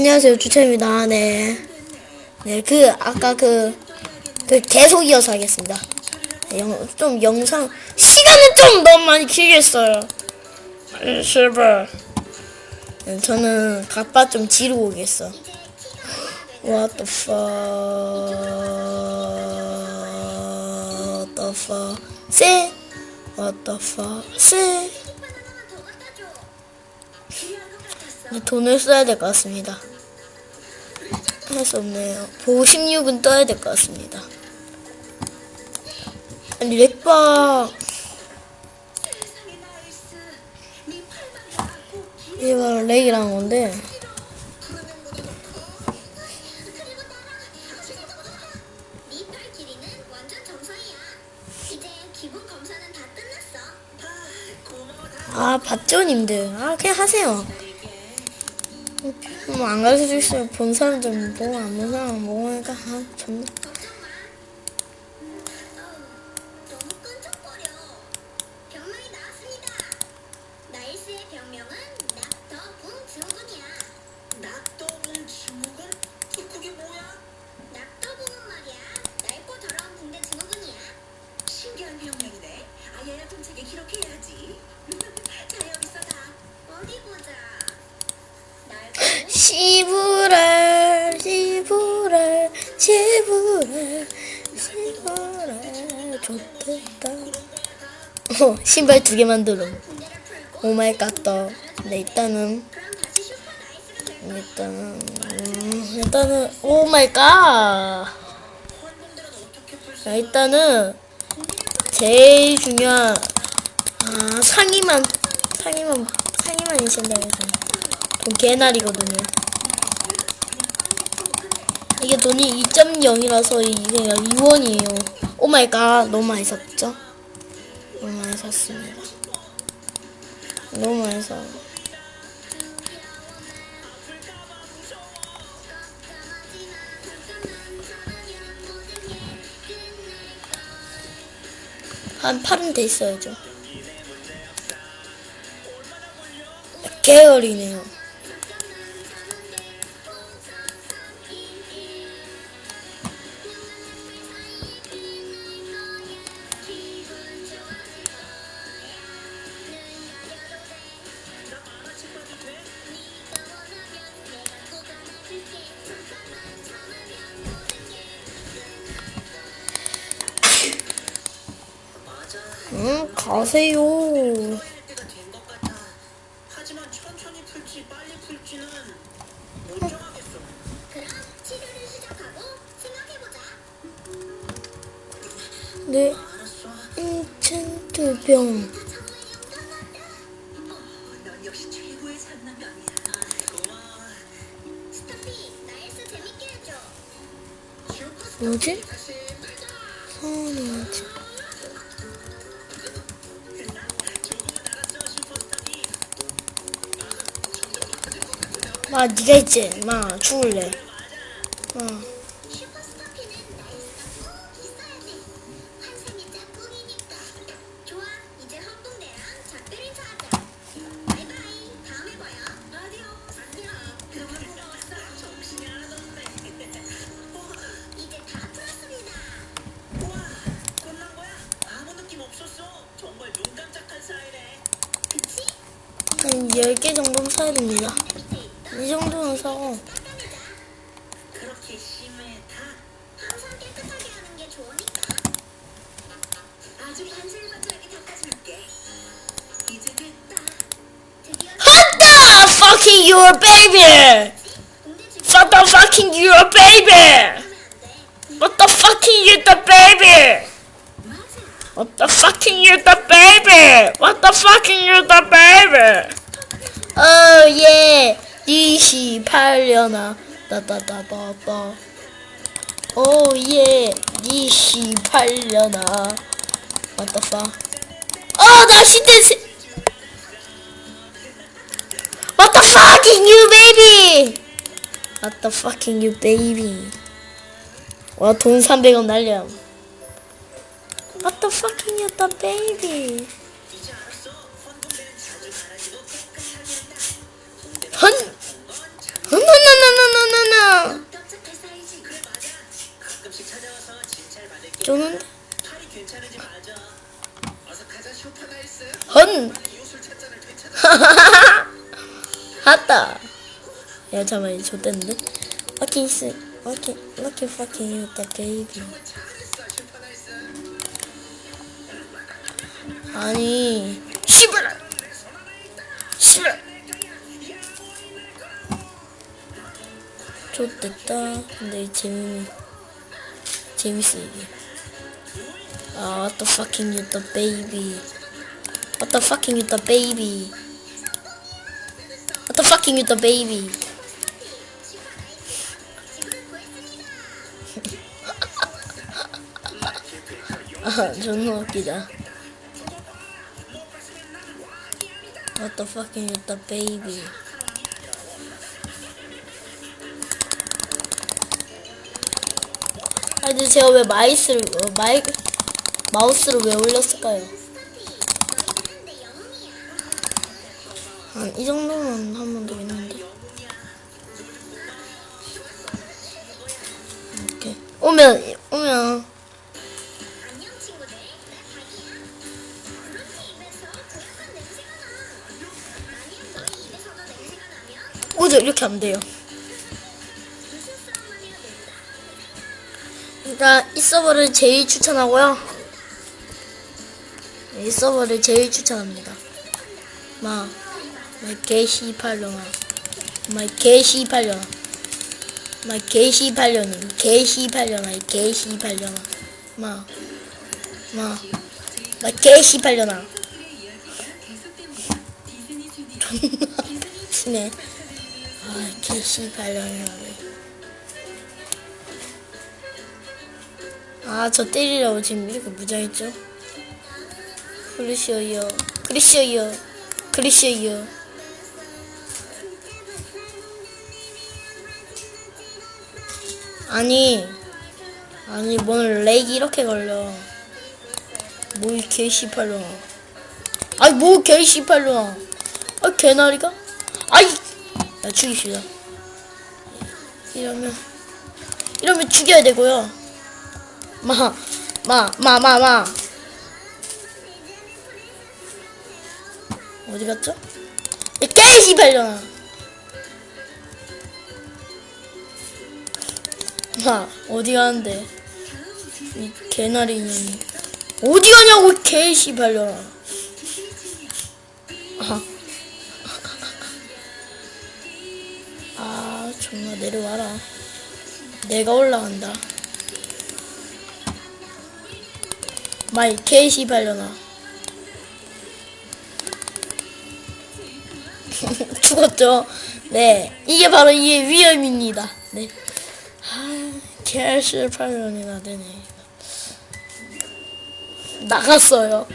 안녕하세요 주차입니다 네. 네, 그 아까 그, 그 계속 이어서 하겠습니다. 네, 영, 좀 영상 시간은 좀 너무 많이 했어요. 음, 제발. 네, 저는 갑바 좀 지르고 오겠어. What the fuck? The fuck? Say? What the fuck? Say? 네, 돈을 써야 될 것 같습니다. 할수 없네요. 보고 16은 떠야 될 것 같습니다. 아니, 렉박. 이게 바로 렉이라는 건데. 아, 봤죠, 님들. 아, 그냥 하세요. 뭐, 안 가르쳐 주시면 본 사람 좀 보고, 안 본 사람 보고 하니까, 아, 좀. 걱 시부랄, 시부랄, 시부랄, 시부랄, 좋겠다. 어, 신발 두개 풀고 오마이 갓더. 네, 일단은. 일단은, 음, 일단은, 오마이 갓. 자, 일단은, 제일 중요한, 아, 상의만, 상의만, 상의만 있앤다고 해서. 돈 개날이거든요. 이게 돈이 2.0이라서 이게 2원이에요. 오 마이 갓, 너무 많이 샀죠? 너무 많이 샀습니다. 너무 많이 사. 한 8은 돼 있어야죠. 계열이네요. 해보자. 네. 넌 역시 최고 마, 니가 있지. 마, 죽을래. 어. 그렇게 심해 다. 항상 깨끗하게 하는 게 좋으니까. 아주 반질반질하게 닦아줄게. 이제 됐다. 드디어 What the fucking your baby? What the fucking your baby? What the fucking you the baby? What the fucking you the baby? What the fucking you the baby? 어, 예. 28년아. 따따따따따. 오, 예. 28년아. What the fuck? 어, 나 시대 시... What the fucking you baby? What the fucking you baby? 와, 돈 300원 날려. What the fucking you the baby? 야, 잠깐만, 좆됐는데? Lucky, s- lucky, lucky fucking you, the baby. 아니, 씨발! 씨발! 좆됐다. 근데 재미, 재밌어, 이게. 아, what the fucking you, the baby. What the fucking you, the baby. What the fucking you, the baby. 아, 존나 웃기다. What the fucking you, the baby. 아, 근데 제가 왜 마이스를, 어, 마이, 마우스를 왜 올렸을까요? 한, 이 정도면 하면 되겠는데. 오면, 오면. 이렇게 하면 돼요. 일단, 이 서버를 제일 추천하고요. 이 서버를 제일 추천합니다. 마, 마, 개시 팔려나. 마, 개시 팔려나. 마, 개시 팔려님. 개시 팔려나. 개시 팔려나. 마, 마, 마, 개시 팔려나. 존나 치네. 아, 개시팔려나. 아, 저 때리려고 지금 이렇게 무장했죠? 그러시어요. 그러시어요. 그러시어요. 아니, 아니, 뭔 렉이 이렇게 걸려. 뭘 개시팔려. 아이, 뭐 개시팔려. 아, 개나리가? 야, 죽입시다. 이러면, 이러면 죽여야 되고요. 마, 마, 마, 마, 마. 어디 갔죠? 이 깨시 발려나. 마, 어디 가는데? 이 개나리 년이. 어디 가냐고, 이 개시 발려나. 아. 아, 내려와라. 내가 올라간다. 마이 개시 발려나. 죽었죠? 네. 이게 바로 이의 위험입니다. 네. 아, 개시 발려나 되네. 나갔어요.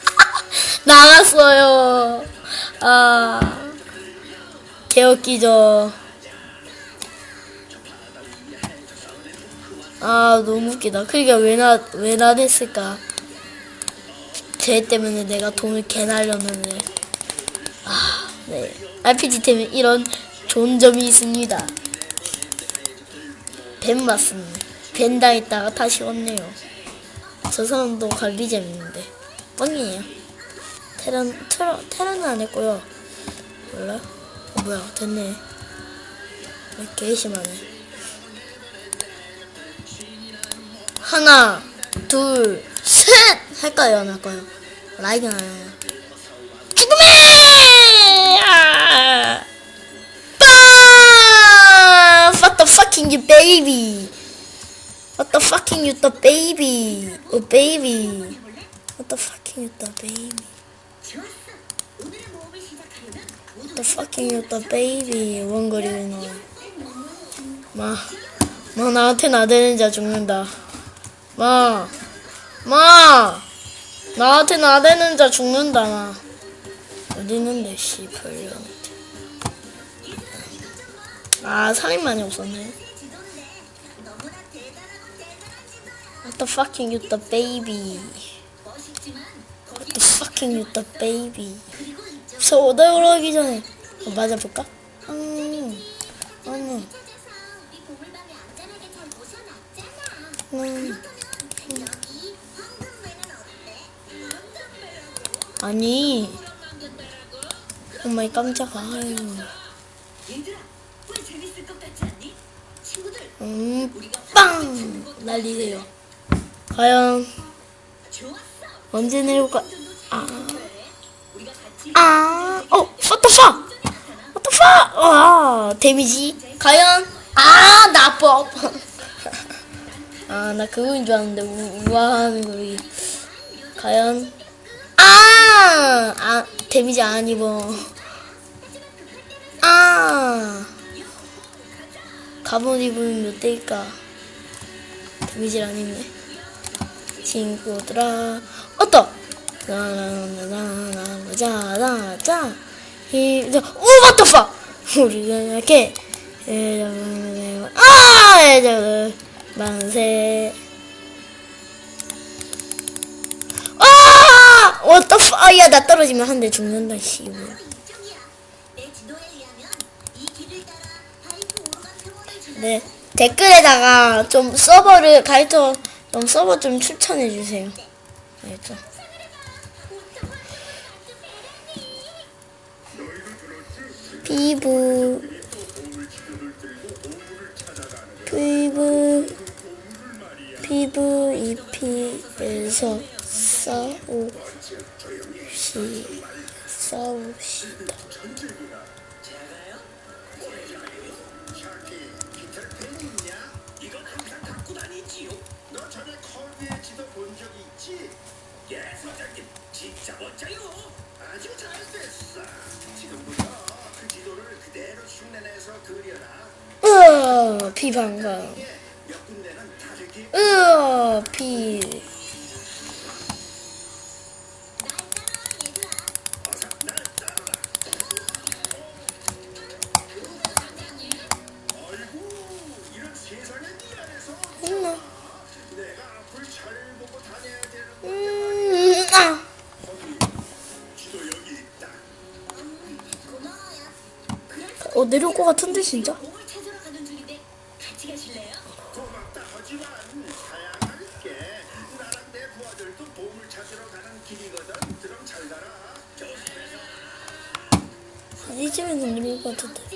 나갔어요. 아, 개웃기죠. 아 너무 웃기다. 그러니까 왜나 왜 나댔을까? 쟤 때문에 내가 돈을 개 날렸는데. 아 네. RPG 때문에 이런 좋은 점이 있습니다. 벤 맞습니다. 벤 당했다가 다시 왔네요. 저 사람도 관리잼 있는데 뻥이에요. 테란 테란 테란은 안 했고요. 몰라? 어, 뭐야 됐네. 왜 개심하네. 하나, 둘, 셋! 할까요? 안 할까요? 라이긴 하요 죽음해! 아! 빵! What the fucking you baby? What the fucking you the baby? Oh baby. What the fucking you the baby? What the fucking you the baby? 원거리는 너. 마, 마 나한테 나대는 자 죽는다. 마, 마, 나한테 나대는 자 죽는다. 마. 어디 있는데 씨발년한테. 아 살인만이 없었네. What the fucking you the baby? What the fucking you the baby? 저 오다 올라가기 전에 어, 맞아볼까? 정말 깜짝아. 아유. 얘들아, 왜 재밌을 것 같지 않니? 친구들, 음, 우리가 빵! 날리세요. 과연. 언제 내려올까? 아, 아, 어? What the fuck? 와, 데미지. 과연? 아, 나법. 아, 나 그거인 줄 알았는데, 우, 우아하는 소리. 과연? 아! 아, 데미지 안 입어. 갑옷 입으면 몇 대일까? 데미지를 안 입네. 친구들아, 어떠? 나나나나나나자나자 이 오, what the fuck? 우리가 이렇게 아, 얘들 만세. 아, fuck? 아, 야, 나 떨어지면 한 대 죽는다, 씨. 네, 댓글에다가 좀 서버를 가이터 좀 서버 좀 추천해 주세요. 알죠? 피부 피부 피부 잎이에서 싸우시 싸우시다. 소장님. 진짜 멋져요. 아주 잘 됐어. 지금부터 그 지도를 그대로 흉내내서 그려라. 몇 군데는 다르게 으아 피. 어서 그럼 잘 가라. 조심해서. 이 집에는 내려올 것 같은데.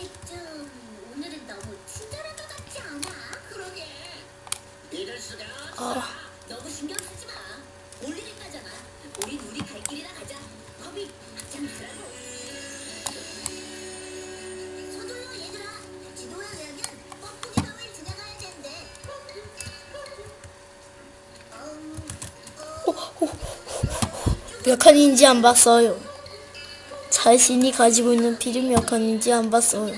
몇 칸인지 안 봤어요. 자신이 가지고 있는 비리 몇 칸인지 안 봤어요.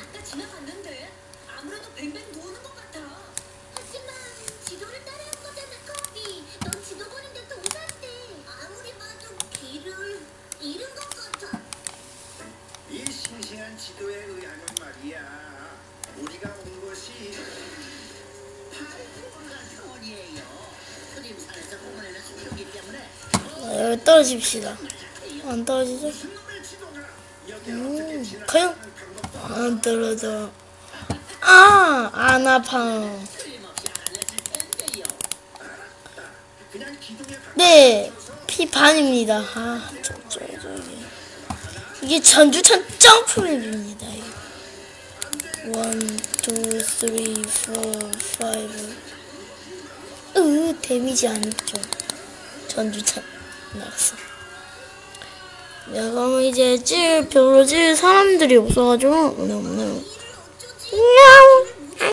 떨어집시다. 안 떨어지죠? 음, 가요. 안 떨어져. 아, 안 아파. 네, 피 반입니다. 아, 저, 저, 저기. 이게 전주천 점프맵입니다. 원, 투, 쓰리, 포, 파이브. 으, 데미지 안 입죠. 전주천 낙서. 내가 이제 찔, 별로 찔 사람들이 없어가지고. 길을 어쩌지? 야옹!